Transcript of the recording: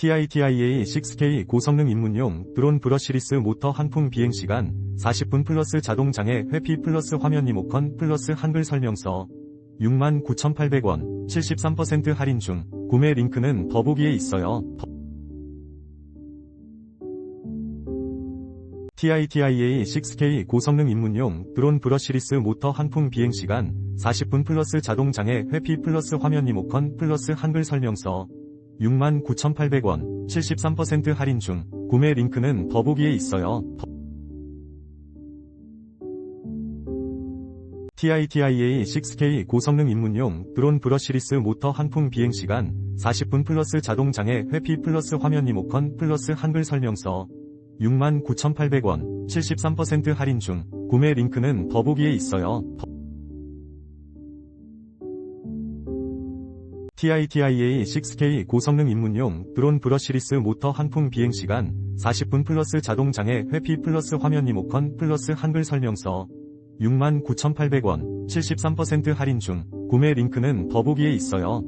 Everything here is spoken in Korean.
TITIA 6K 고성능 입문용 드론 브러 시리스 모터 항풍 비행시간 40분 플러스 자동장애 회피 플러스 화면 리모컨 플러스 한글 설명서 69,800원 73% 할인 중 구매 링크는 더보기에 있어요. TITIA 6K 고성능 입문용 드론 브러 시리스 모터 항풍 비행시간 40분 플러스 자동장애 회피 플러스 화면 리모컨 플러스 한글 설명서 69,800원 73% 할인 중 구매 링크는 더보기에 있어요. TITIA 6K 고성능 입문용 드론 브러시리스 모터 항풍 비행시간 40분 플러스 자동장애 회피 플러스 화면 리모컨 플러스 한글 설명서 69,800원 73% 할인 중 구매 링크는 더보기에 있어요. TITIA 6K 고성능 입문용 드론 브러시리스 모터 항풍 비행시간 40분 플러스 자동장애 회피 플러스 화면 리모컨 플러스 한글 설명서 69,800원 73% 할인 중 구매 링크는 더보기에 있어요.